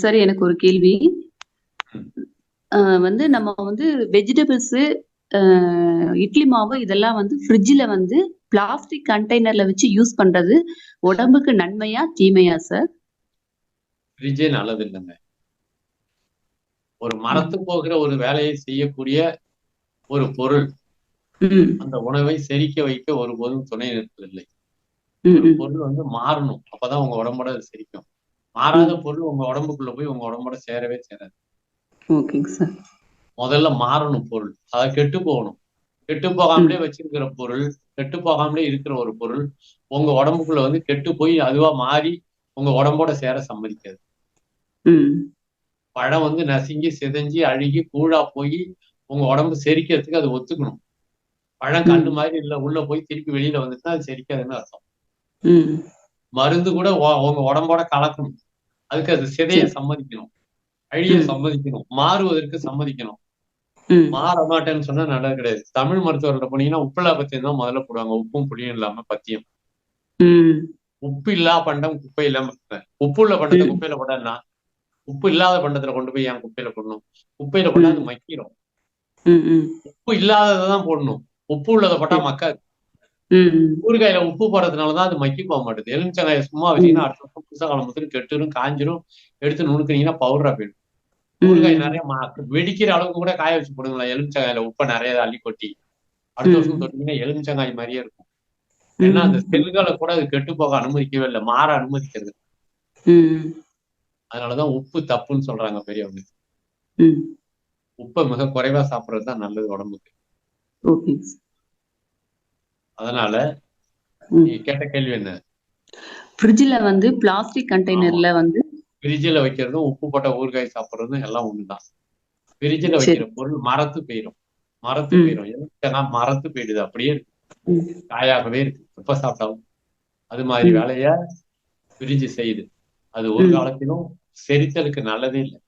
Sir எனக்கு ஒரு கேள்வி. வந்து நம்ம வந்து வெஜிடபிள்ஸ் இட்லி மாவு இதெல்லாம் வந்து ஃப்ரிட்ஜில் வந்து பிளாஸ்டிக் கண்டெய்னர்ல வச்சு யூஸ் பண்றது உடம்புக்கு நன்மையா தீமையா சார்? ஃப்ரிட்ஜே நல்லது இல்லைங்க ஒரு மரத்து போகிற ஒரு வேலையை செய்யக்கூடிய ஒரு பொருள். அந்த உணவை செரிக்க வைக்க ஒருபோதும் துணை நிற்பதில்லை பொருள் வந்து மாறணும். அப்பதான் உங்க உடம்போட செரிக்கும். மாறாத பொருள் உங்க உடம்புக்குள்ள போய் உங்க உடம்போட சேரவே சேராது. முதல்ல மாறணும் பொருள். அதை கெட்டு போகணும். கெட்டு போகாமலே வச்சிருக்கிற பொருள் கெட்டு போகாமலே இருக்கிற ஒரு பொருள் உங்க உடம்புக்குள்ள வந்து கெட்டு போய் அதுவா மாறி உங்க உடம்போட சேர சம்மதிக்காது. பழம் வந்து நசுங்கி சிதைஞ்சு அழுகி கூழா போய் உங்க உடம்பு செரிக்கிறதுக்கு அது ஒத்துக்கணும். பழம் கண்ணு மாதிரி இல்ல உள்ள போய் திருப்பி வெளியில வந்துட்டுனா அது செரிக்காதுன்னு அர்த்தம். மருந்து கூட உங்க உடம்போட கலக்கணும். அதுக்கு அது சிதைய சம்மதிக்கணும். அழிய. சம்மதிக்கணும். மாறுவதற்கு சம்மதிக்கணும். மாற மாட்டேன்னு சொன்னா நல்லது கிடையாது. தமிழ் மருத்துவர்கிட்ட போனீங்கன்னா உப்புலா பத்தியம் தான் முதல்ல போடுவாங்க. உப்பும் புளியும் இல்லாம பத்தியம். உப்பு இல்லா பண்டம் குப்பை இல்லாம. உப்பு உள்ள பண்டத்தை. குப்பையில போட்டா உப்பு இல்லாத பண்டத்துல கொண்டு போய் ஏன் குப்பையில போடணும்? குப்பையில போட்டா அது மக்கிரும். உப்பு இல்லாததை தான் போடணும். உப்பு உள்ளதை போட்டா மக்காது. ஊறுகாயில உப்பு போடுறதுனாலதான் அது மக்கி போக மாட்டேது. எலுமிச்சங்காய சும்மா வச்சீங்கன்னா அடுத்த வருஷம் புதுசா காலம் கெட்டுரும் காஞ்சிரும். எடுத்து நுணுக்குனீங்கன்னா பவுடரா போயிடும். ஊறுகாய் நிறைய வெடிக்கிற அளவுக்கு கூட காய வச்சு போடுங்களேன். எலுமிச்சங்காயில உப்பை நிறைய அள்ளி கொட்டி அடுத்த. வருஷம் தொட்டீங்கன்னா எலுமிச்சங்காய் மாதிரியே இருக்கும். ஏன்னா அந்த செல்களை கூட அது கெட்டு போக அனுமதிக்கவே இல்லை. மாற அனுமதிக்கிறது. அதனாலதான் உப்பு தப்புன்னு சொல்றாங்க பெரியவங்க. உப்பை மிக குறைவா சாப்பிடுறது தான் நல்லது உடம்புக்கு. அதனால. நீ கேட்ட கேள்வி என்ன? ஃப்ரிட்ஜில் வந்து பிளாஸ்டிக் கண்டெய்னர்ல வந்து ஃப்ரிட்ஜில் வைக்கிறதும் உப்பு போட்ட ஊறுகாய் சாப்பிடுறதும் எல்லாம் ஒண்ணுதான். ஃப்ரிட்ஜில். வைக்கிற பொருள் மரத்து போயிடும் மரத்து. போயிடும் எதுனா மரத்து போயிடுது. அப்படியே இருக்கு. காயாகவே இருக்கு. எப்ப சாப்பிட்டாலும். அது மாதிரி. வேலைய ஃப்ரிட்ஜ் செய்யுது. அது ஒரு. காலத்திலும் செரித்தலுக்கு நல்லதே இல்லை.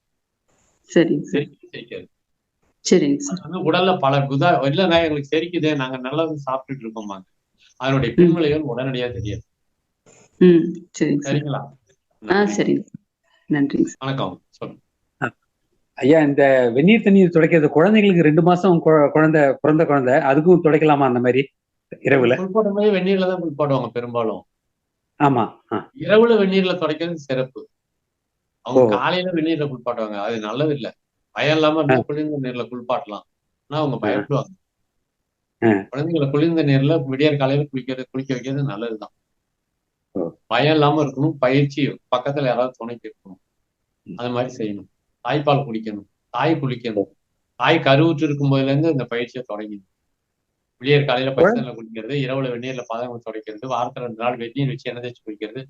சார். செரிக்க செரிக்காது சரிங்க உடல்ல பல குதா இல்லைங்க எங்களுக்கு செரிக்குதே. நாங்க நல்லது சாப்பிட்டுட்டு இருக்கோமாங்க. அதனுடைய பின்விளைவுகள் உடனடியா தெரியாது. ம் சரிங்க சார். சரிங்களா? ஆ சரிங்க சார். நன்றிங்க வணக்கம். சொல்லுங்க. ஐயா இந்த வெந்நீர் தண்ணீர் துடைக்கிறது குழந்தைங்களுக்கு ரெண்டு மாசம் கு- குழந்தை பிறந்த குழந்தை அதுக்கும் துடைக்கலாமா அந்த மாதிரி இரவுல? புல்பாடும் போது வெந்நீர்ல தான் புல்பாடுவாங்க பெரும்பாலும். ஆமா இரவுல வெந்நீர்ல துடைக்கிறது சிறப்பு. அவங்க. காலையில வெந்நீர்ல குளிப்பாட்டுவாங்க அது நல்லது இல்ல. பயம் இல்லாம குளிர்ந்த நீர்ல குளிப்பாட்டலாம். ஆனா அவங்க பயப்படுவாங்க. குழந்தைங்களை குளிர்ந்த நீர்ல விடியற் காலையில குளிக்கிறது குளிக்க வைக்கிறது நல்லதுதான். பயம் இல்லாம இருக்கணும் பயிற்சி பக்கத்துல யாராவது துணைக்கு இருக்கணும் அது மாதிரி செய்யணும். தாய்ப்பால் குடிக்கணும் தாய் குளிக்கணும். தாய் கருவுற்று இருக்கும் போதுல இருந்து இந்த பயிற்சியை தொடங்கணும் விடியற் காலையில பச்சைல குளிக்கிறது இரவுல வெந்நீர்ல பாதகம் துடைக்கிறது வாரத்துல ரெண்டு நாள் வெந்நீர் வச்சு எண்ணெய் தேய்ச்சி குளிக்கிறது.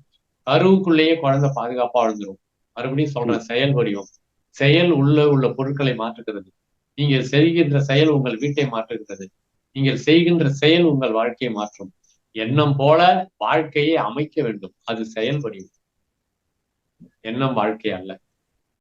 கருவுக்குள்ளேயே குழந்தை பாதுகாப்பா வாழ்ந்துரும் மறுபடியும் சொல்றேன் செயல் வடிவம். செயல் உள்ள உள்ள பொருட்களை மாற்றுகிறது. நீங்கள் செய்கின்ற செயல் உங்கள் வீட்டை மாற்றுகிறது. நீங்கள் செய்கின்ற செயல் உங்கள் வாழ்க்கையை மாற்றும். எண்ணம் போல வாழ்க்கையை அமைக்க வேண்டும். அது செயல்படி எண்ணம் வாழ்க்கை அல்ல.